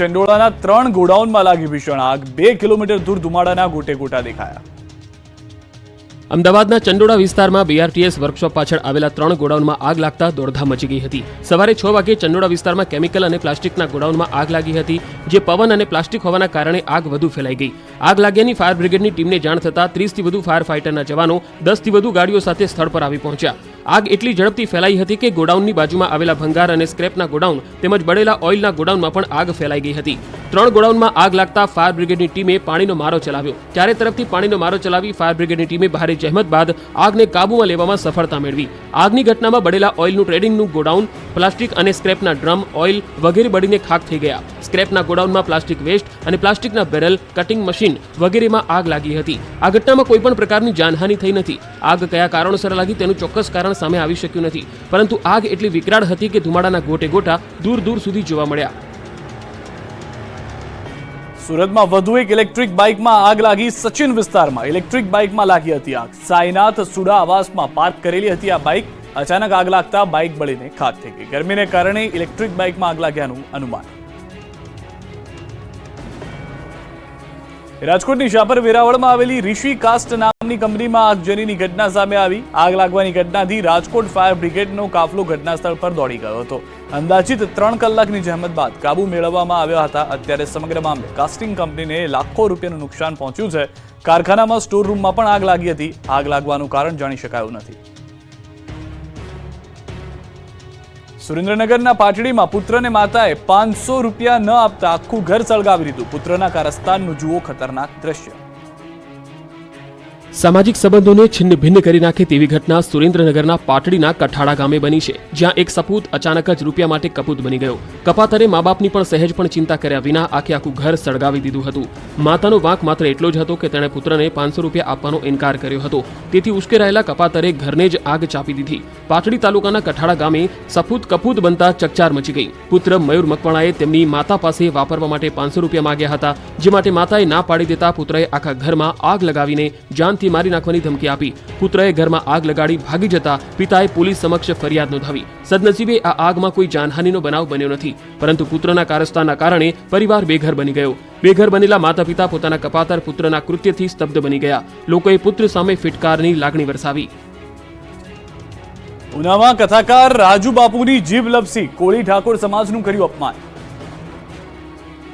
ચંડોળાના ત્રણ ગોડાઉનમાં લાગી ભીષણ આગ. બે કિલોમીટર દૂર ધુમાડાના ગોટે ગોટા દેખાયા. અમદાવાદના ચંડોળા વિસ્તારમાં બીઆરટીએસ વર્કશોપ પાછળ આવેલા ત્રણ ગોડાઉનમાં આગ લાગતા દોડધામ મચી ગઈ હતી. સવારે છ વાગે ચંડોળા વિસ્તારમાં કેમિકલ અને પ્લાસ્ટિકના ગોડાઉનમાં આગ લાગી હતી, જે પવન અને પ્લાસ્ટિક હોવાના કારણે આગ વધુ ફેલાઈ ગઈ. આગ લાગ્યાની ફાયર બ્રિગેડની ટીમને જાણ થતાં ત્રીસથી વધુ ફાયર ફાઇટરના જવાનો, દસથી વધુ ગાડીઓ સાથે સ્થળ પર આવી પહોંચ્યા. આગ એટલી ઝડપથી ફેલાઈ હતી કે ગોડાઉનની બાજુમાં આવેલા ભંગાર અને સ્ક્રેપના ગોડાઉન તેમજ બળેલા ઓઇલના ગોડાઉનમાં પણ આગ ફેલાઈ ગઈ હતી. ત્રણ ગોડાઉનમાં આગ લાગતા ફાયર બ્રિગેડની ટીમે પાણીનો મારો ચલાવ્યો. ચારે તરફથી પાણીનો મારો ચલાવી ફાયર બ્રિગેડની ટીમે ભારે જહેમત બાદ આગને કાબૂમાં લેવામાં સફળતા મેળવી. આગની ઘટનામાં બળેલા ઓઇલનું ટ્રેડિંગનું ગોડાઉન, પ્લાસ્ટિક અને સ્ક્રેપના ડ્રમ, ઓઇલ વગેરે બળીને ખાક થઈ ગયા. સ્ક્રેપના ગોડાઉનમાં પ્લાસ્ટિક વેસ્ટ અને પ્લાસ્ટિકના બેરલ, કટિંગ મશીન વગેરેમાં આગ લાગી હતી. આ ઘટનામાં કોઈપણ પ્રકારની જાનહાનિ થઈ નથી. આગ કયા કારણોસર લાગી તેનું ચોક્કસ કારણ સામે આવી શક્યું નથી. પરંતુ આગ એટલી વિકરાળ હતી કે ધુમાડાના ગોટે ગોટા દૂર દૂર સુધી જોવા મળ્યા. સુરતમાં વધુ એક ઇલેક્ટ્રિક બાઇકમાં આગ લાગી સચિન વિસ્તારમાં. ઇલેક્ટ્રિક બાઇકમાં લાગી હતી આગ. સાયનાથ સુડા આવાસમાં પાર્ક કરેલી હતી આ બાઇક. અચાનક આગ લાગતા બાઇક બળીને ખાક થઈ ગઈ. ગરમીને કારણે ઇલેક્ટ્રિક બાઇકમાં આગ લાગ્યાનું અનુમાન. રાજકોટની શાપર વેરાવળમાં આવેલી ઋષિ કાસ્ટ નામની કંપનીમાં આગજનીની ઘટના સામે આવી. આગ લાગવાની ઘટનાથી રાજકોટ ફાયર બ્રિગેડનો કાફલો ઘટના સ્થળ પર દોડી ગયો હતો. અંદાજિત ત્રણ કલાકની જહેમત બાદ કાબુ મેળવવામાં આવ્યા હતા. અત્યારે સમગ્ર મામલે કાસ્ટિંગ કંપનીને લાખો રૂપિયાનું નુકસાન પહોંચ્યું છે. કારખાનામાં સ્ટોર રૂમમાં પણ આગ લાગી હતી. આગ લાગવાનું કારણ જાણી શકાયું નથી. સુરેન્દ્રનગરના પાટડીમાં પુત્રને માતાએ પાંચસો રૂપિયા ન આપતા આખું ઘર સળગાવી દીધું. પુત્રના કારસ્તાનનું જુઓ ખતરનાક દ્રશ્ય. સામાજિક સંબંધોને છિન્ન ભિન્ન કરી નાખે તેવી ઘટના સુરેન્દ્રનગરના પાટડીના કઠાડા ગામે બની છે, જ્યાં એક સપૂત અચાનક જ રૂપિયા માટે કપૂત બની ગયો. કપાતરે મા બાપની પણ સહેજ પણ ચિંતા કર્યા વિના આખે આખું ઘર સળગાવી દીધું હતું. માતાનો વાંક માત્ર એટલો જ હતો કે તેણે પુત્રને પાંચસો રૂપિયા આપવાનો ઇનકાર કર્યો હતો. તેથી ઉશ્કેરાયેલા કપાતરે ઘરને જ આગ ચાપી દીધી. પાટડી તાલુકાના કઠાડા ગામે સફૂત કપૂત બનતા ચકચાર મચી ગઈ. પુત્ર મયુર મકવાણાએ તેમની માતા પાસે વાપરવા માટે પાંચસો રૂપિયા માગ્યા હતા, જે માટે માતાએ ના પાડી દેતા પુત્રએ આખા ઘરમાં આગ લગાવીને જાનથી મારી નાખવાની ધમકી આપી. પુત્રએ ઘરમાં આગ લગાડી ભાગી જતા પિતાએ પોલીસ સમક્ષ ફરિયાદ નોંધાવી. સદનસીબે આ આગમાં કોઈ જાનહાનિનો બનાવ બન્યો નથી, પરંતુ પુત્રના કારસ્તાના કારણે પરિવાર બેઘર બની ગયો. બેઘર બનેલા માતા પિતા પોતાના કપાતર પુત્રના કૃત્યથી સ્તબ્ધ બની ગયા. લોકોએ પુત્ર સામે ફિટકારની લાગણી વરસાવી. ઉનામાં કથાકાર રાજુ બાપુની જીભ લપસી કોળી ઠાકોર સમાજનું કર્યું અપમાન.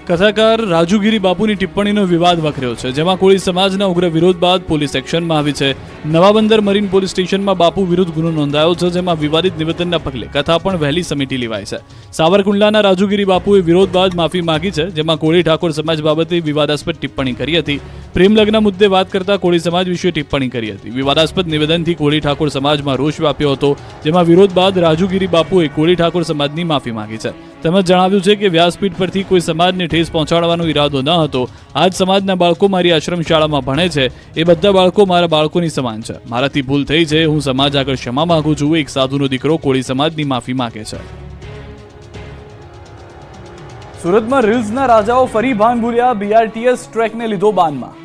કથાકાર રાજુગીરી બાપુની ટિપ્પણીનો વિવાદ વખર્યો છે, જેમાં કોળી સમાજના ઉગ્ર વિરોધ બાદ પોલીસ એક્શનમાં આવી છે. નવાબંદર મરીન પોલીસ સ્ટેશનમાં બાપુ વિરુદ્ધ ગુનો નોંધાયો છે, જેમાં વિવાદિત નિવેદનના પગલે કથા પણ વહેલી સમિટી લેવાય છે. સાવરકુંડલાના રાજુગીરી બાપુએ વિરોધ બાદ માફી માંગી છે, જેમાં કોળી ઠાકોર સમાજ બાબતે વિવાદાસ્પદ ટિપ્પણી કરી હતી. પ્રેમ લગ્ન મુદ્દે વાત કરતા કોળી સમાજ વિશે ટિપ્પણી કરી હતી. વિવાદાસ્પદ નિવેદનથી કોળી ઠાકોર સમાજમાં રોષ વ્યાપ્યો હતો, જેમાં વિરોધ બાદ રાજુગીરી બાપુએ કોળી ઠાકોર સમાજની માફી માંગી છે. તેમજ જણાવ્યું છે કે વ્યાસપીઠ પરથી કોઈ સમાજને ઠેસ પહોંચાડવાનો ઈરાદો ન હતો. આજ સમાજના બાળકો મારી આશ્રમ શાળામાં ભણે છે. એ બધા બાળકો મારા બાળકોની સમાન છે. મારાથી ભૂલ થઈ છે. હું સમાજ આગળ ક્ષમા માંગુ છું. એક સાધુનો દીકરો કોળી સમાજની માફી માંગે છે. સુરતમાં રીલ્સના રાજાઓ ફરી ભાન ભૂલ્યા. બીઆરટીએસ ટ્રેકને લીધો બાનમાં.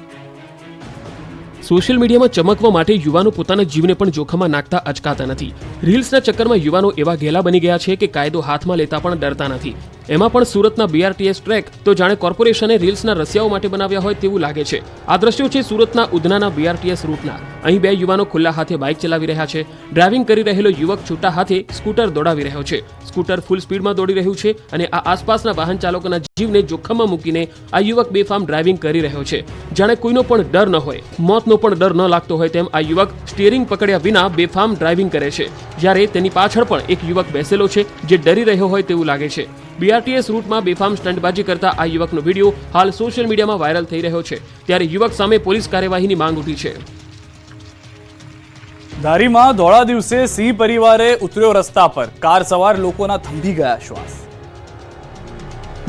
સોશિયલ મીડિયામાં ચમકવા માટે યુવાનો પોતાના જીવને પણ જોખમમાં નાખતા અચકાતા નથી. રીલ્સના ચક્કરમાં યુવાનો એવા ઘેલા બની ગયા છે કે કાયદો હાથમાં લેતા પણ ડરતા નથી. એમાં પણ સુરતના બીઆરટીએસ ટ્રેક તો જાણે કોર્પોરેશને રીલ્સના રસિયાઓ માટે બનાવ્યા હોય તેવું લાગે છે. આ દ્રશ્યો છે સુરતના ઉધનાના બીઆરટીએસ રૂટના. અહીં બે યુવાનો ખુલ્લા હાથે બાઇક ચલાવી રહ્યા છે. ડ્રાઇવિંગ કરી રહેલો યુવક છૂટા હાથે સ્કૂટર દોડાવી રહ્યો છે. સ્કૂટર ફૂલ સ્પીડમાં દોડી રહ્યું છે અને આ આસપાસના વાહન ચાલકોના જીવને જોખમમાં મૂકીને આ યુવક બેફામ ડ્રાઇવિંગ કરી રહ્યો છે. જાણે કોઈનો પણ ડર ન હોય, મોતનો પણ ડર ન લાગતો હોય તેમ આ યુવક સ્ટીયરિંગ પકડ્યા વિના બેફામ ડ્રાઇવિંગ કરે છે. જ્યારે તેની પાછળ પણ એક યુવક બેસેલો છે જે ડરી રહ્યો હોય તેવું લાગે છે. બીઆરટીએસ રૂટમાં બેફામ સ્ટંટબાજી કરતા આ યુવકનો વીડિયો હાલ સોશિયલ મીડિયામાં વાયરલ થઈ રહ્યો છે. ત્યારે યુવક સામે પોલીસ કાર્યવાહીની માંગ ઉઠી છે. ધારીમાં ધોળા દિવસે સિંહ પરિવારે ઉતર્યો રસ્તા પર. કાર સવાર લોકોના થંભી ગયા શ્વાસ.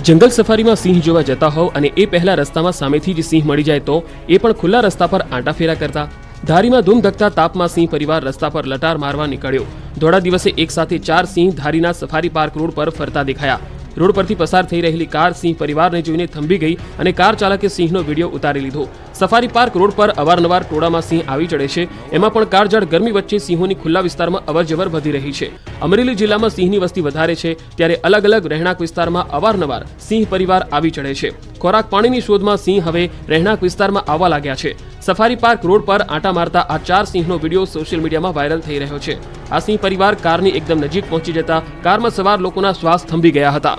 જંગલ સફારીમાં સિંહ જોવા જતા હોવ અને એ પહેલા રસ્તામાં સામેથી જ સિંહ મળી જાય તો એ પણ ખુલ્લા રસ્તા પર આંટાફેરા કરતા. ધારીમાં ધૂમધકતા તાપમાં સિંહ પરિવાર રસ્તા પર લટાર મારવા નીકળ્યો. ધોળા દિવસે એક સાથે ચાર સિંહ ધારીના સફારી પાર્ક રોડ પર ફરતા દેખાયા. રોડ પરથી પસાર થઈ રહેલી કાર સિંહ પરિવારને જોઈને થંભી ગઈ અને કાર ચાલકે સિંહનો વીડિયો ઉતારી લીધો. સફારી પાર્ક રોડ પર અવારનવાર ટોળામાં સિંહ આવી ચડે છે. એમાં પણ કાળઝાળ ગરમી વચ્ચે સિંહોની ખુલ્લા વિસ્તારમાં અવરજવર વધી રહી છે. અમરેલી જિલ્લામાં સિંહની વસ્તી વધારે છે, ત્યારે અલગ અલગ રહેણાંક વિસ્તારમાં અવારનવાર સિંહ પરિવાર આવી ચડે છે. ખોરાક પાણીની શોધમાં સિંહ હવે રહેણાંક વિસ્તારમાં આવવા લાગ્યા છે. સફારી પાર્ક રોડ પર આંટા મારતા આ ચાર સિંહનો વીડિયો સોશિયલ મીડિયામાં વાયરલ થઈ રહ્યો છે. આ સિંહ પરિવાર કારની એકદમ નજીક પહોંચી જતા કારમાં સવાર લોકોના શ્વાસ થંભી ગયા હતા.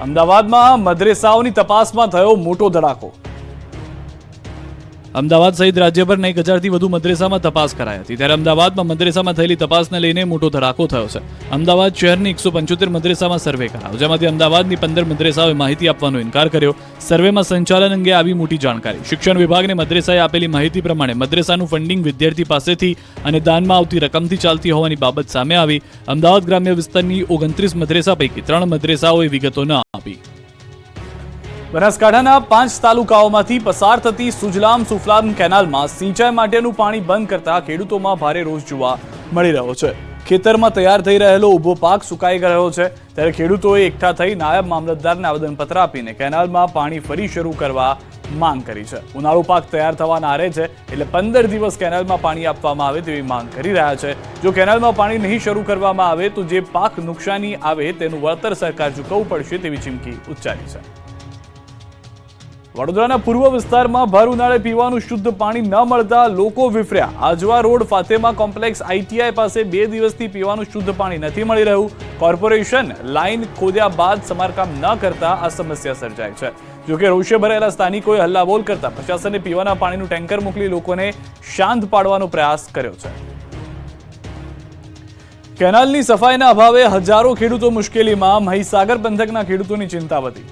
અમદાવાદમાં મદ્રેસાઓની તપાસમાં થયો મોટો ધડાકો. અમદાવાદ સહિત રાજ્યભરના એક હજારથી વધુ મદ્રેસામાં તપાસ કરાઈ હતી. ત્યારે અમદાવાદમાં મદ્રેસામાં થયેલી તપાસને લઈને મોટો ધડાકો થયો છે. અમદાવાદ શહેરની એકસો પંચોતેર મદ્રેસામાં સર્વે કરાયો, જેમાંથી અમદાવાદની પંદર મદ્રેસાઓએ માહિતી આપવાનો ઇનકાર કર્યો. સર્વેમાં સંચાલન અંગે આવી મોટી જાણકારી. શિક્ષણ વિભાગને મદ્રેસાએ આપેલી માહિતી પ્રમાણે મદ્રેસાનું ફંડિંગ વિદ્યાર્થી પાસેથી અને દાનમાં આવતી રકમથી ચાલતી હોવાની બાબત સામે આવી. અમદાવાદ ગ્રામ્ય વિસ્તારની ઓગણત્રીસ મદ્રેસા પૈકી ત્રણ મદ્રેસાઓએ વિગતો ન આપી. બનાસકાંઠાના પાંચ તાલુકાઓમાંથી પસાર થતી સુજલામ સુફલામ કેનાલમાં સિંચાઈ માટેનું પાણી બંધ કરતા ખેડૂતોમાં ભારે રોષ જોવા મળી રહ્યો છે. ખેતરમાં તૈયાર થઈ રહેલો ઊભો પાક સુકાઈ ગયો છે. ત્યારે ખેડૂતોએ એકઠા થઈ નાયબ મામલતદારને આવેદનપત્ર આપીને કેનાલમાં પાણી ફરી શરૂ કરવા માંગ કરી છે. ઉનાળુ પાક તૈયાર થવાના આરે છે એટલે પંદર દિવસ કેનાલમાં પાણી આપવામાં આવે તેવી માંગ કરી રહ્યા છે. જો કેનાલમાં પાણી નહીં શરૂ કરવામાં આવે તો જે પાક નુકસાની આવે તેનું વળતર સરકાર ચૂકવવું પડશે તેવી ચીમકી ઉચ્ચારી છે. વડોદરાના પૂર્વ વિસ્તારમાં ભર ઉનાળે પીવાનું શુદ્ધ પાણી ન મળતા લોકો વિફર્યા. Ajwa road Fatema complex ITI પાસે બે દિવસથી પીવાનું શુદ્ધ પાણી નથી મળી રહ્યું. કોર્પોરેશન લાઇન ખોદ્યા બાદ સમારકામ ન કરતા આ સમસ્યા સર્જાય છે. જોકે રોષે ભરાયેલા સ્થાનિકોએ હલ્લાબોલ કરતા પ્રશાસને પીવાના પાણીનું ટેન્કર મોકલી લોકોને શાંત પાડવાનો પ્રયાસ કર્યો છે. કેનાલની સફાઈના અભાવે હજારો ખેડૂતો મુશ્કેલીમાં મહીસાગર પંથકના ખેડૂતોની ચિંતા વધી.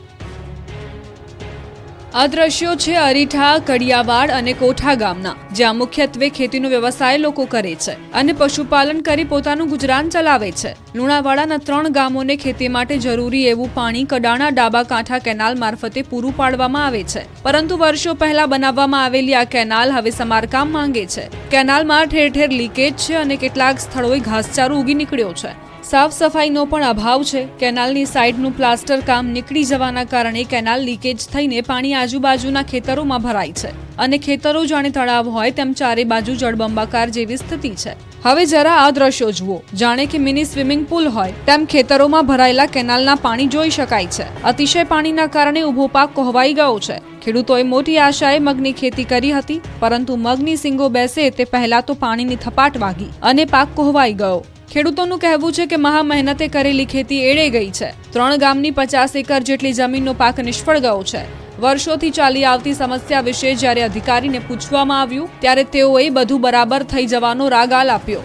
આ દ્રશ્યો છે અરીઠા, કડિયાવાડ અને કોઠા ગામના, જ્યાં મુખ્યત્વે ખેતીનો વ્યવસાય લોકો કરે છે અને પશુપાલન કરી પોતાનું ગુજરાન ચલાવે છે. લુણાવાડાના ત્રણ ગામોને ખેતી માટે જરૂરી એવું પાણી કડાણા, ડાબા કાંઠા કેનાલ મારફતે પૂરું પાડવામાં આવે છે. પરંતુ વર્ષો પહેલા બનાવવામાં આવેલી આ કેનાલ હવે સમારકામ માંગે છે. કેનાલમાં ઠેર ઠેર લીકેજ છે અને કેટલાક સ્થળોએ ઘાસચારો ઉગી નીકળ્યો છે. સાફ સફાઈનો પણ અભાવ છે. કેનાલની સાઈડનું પ્લાસ્ટર કામ નીકળી જવાના કારણે કેનાલ લીકેજ થઈને પાણી આજુબાજુના ખેતરોમાં ભરાય છે. અને ખેતરો જાણે તળાવ હોય તેમ ચારે બાજુ જળબંબાકાર જેવી સ્થિતિ છે. હવે જરા આ દ્રશ્યો જુઓ. જાણે કે મિની સ્વિમિંગ પુલ હોય તેમ ખેતરોમાં ભરાયેલા કેનાલના પાણી જોઈ શકાય છે. અતિશય પાણીના કારણે ઊભો પાક કોહવાઈ ગયો છે. ખેડૂતોએ મોટી આશાએ મગની ખેતી કરી હતી, પરંતુ મગની સિંગો બેસે તે પહેલા તો પાણીની થપાટ વાગી અને પાક કોહવાઈ ગયો. ખેડૂતોનું કહેવું છે કે મહા મહેનતે કરેલી ખેતી એળે ગઈ છે. ત્રણ ગામની પચાસ એકર જેટલી જમીનનો પાક નિષ્ફળ ગયો છે. વર્ષોથી ચાલી આવતી સમસ્યા વિશે જ્યારે અધિકારીને પૂછવામાં આવ્યું, ત્યારે તેઓએ બધું બરાબર થઈ જવાનો રાગાલ આપ્યો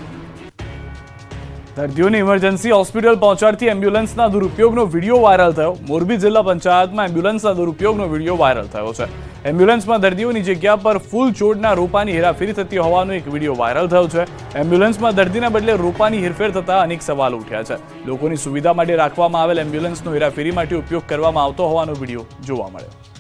દર્દીઓને ઇમરજન્સી હોસ્પિટલ પહોંચાડતી એમ્બ્યુલન્સના દુરુપયોગનો વીડિયો વાયરલ થયો. મોરબી જિલ્લા પંચાયતમાં એમ્બ્યુલન્સના દુરુપયોગનો વીડિયો વાયરલ થયો છે. એમ્બ્યુલન્સમાં દર્દીઓની જગ્યા પર ફૂલ છોડના રોપાની હેરાફેરી થતી હોવાનો એક વીડિયો વાયરલ થયો છે. એમ્બ્યુલન્સમાં દર્દીના બદલે રોપાની હેરફેર થતા અનેક સવાલો ઉઠ્યા છે. લોકોની સુવિધા માટે રાખવામાં આવેલ એમ્બ્યુલન્સનો હેરાફેરી માટે ઉપયોગ કરવામાં આવતો હોવાનો વીડિયો જોવા મળ્યો.